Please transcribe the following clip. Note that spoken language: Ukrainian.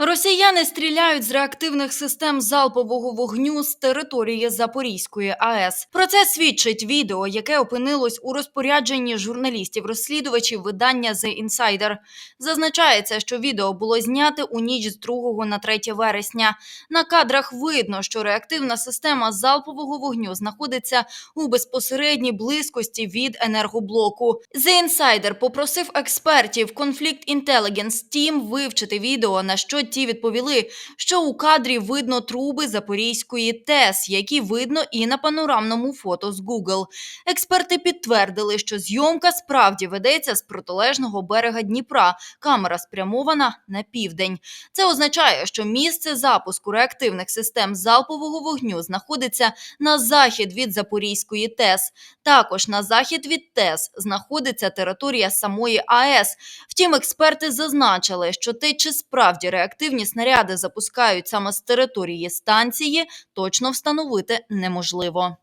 Росіяни стріляють з реактивних систем залпового вогню з території Запорізької АЕС. Про це свідчить відео, яке опинилось у розпорядженні журналістів-розслідувачів видання The Insider. Зазначається, що відео було зняте у ніч з 2 на 3 вересня. На кадрах видно, що реактивна система залпового вогню знаходиться у безпосередній близькості від енергоблоку. The Insider попросив експертів Conflict Intelligence Team вивчити відео, на що ті відповіли, що у кадрі видно труби Запорізької ТЕС, які видно і на панорамному фото з Google. Експерти підтвердили, що зйомка справді ведеться з протилежного берега Дніпра. Камера спрямована на південь. Це означає, що місце запуску реактивних систем залпового вогню знаходиться на захід від Запорізької ТЕС. Також на захід від ТЕС знаходиться територія самої АЕС. Втім, експерти зазначили, що те, чи справді реактивні снаряди запускають саме з території станції, точно встановити неможливо.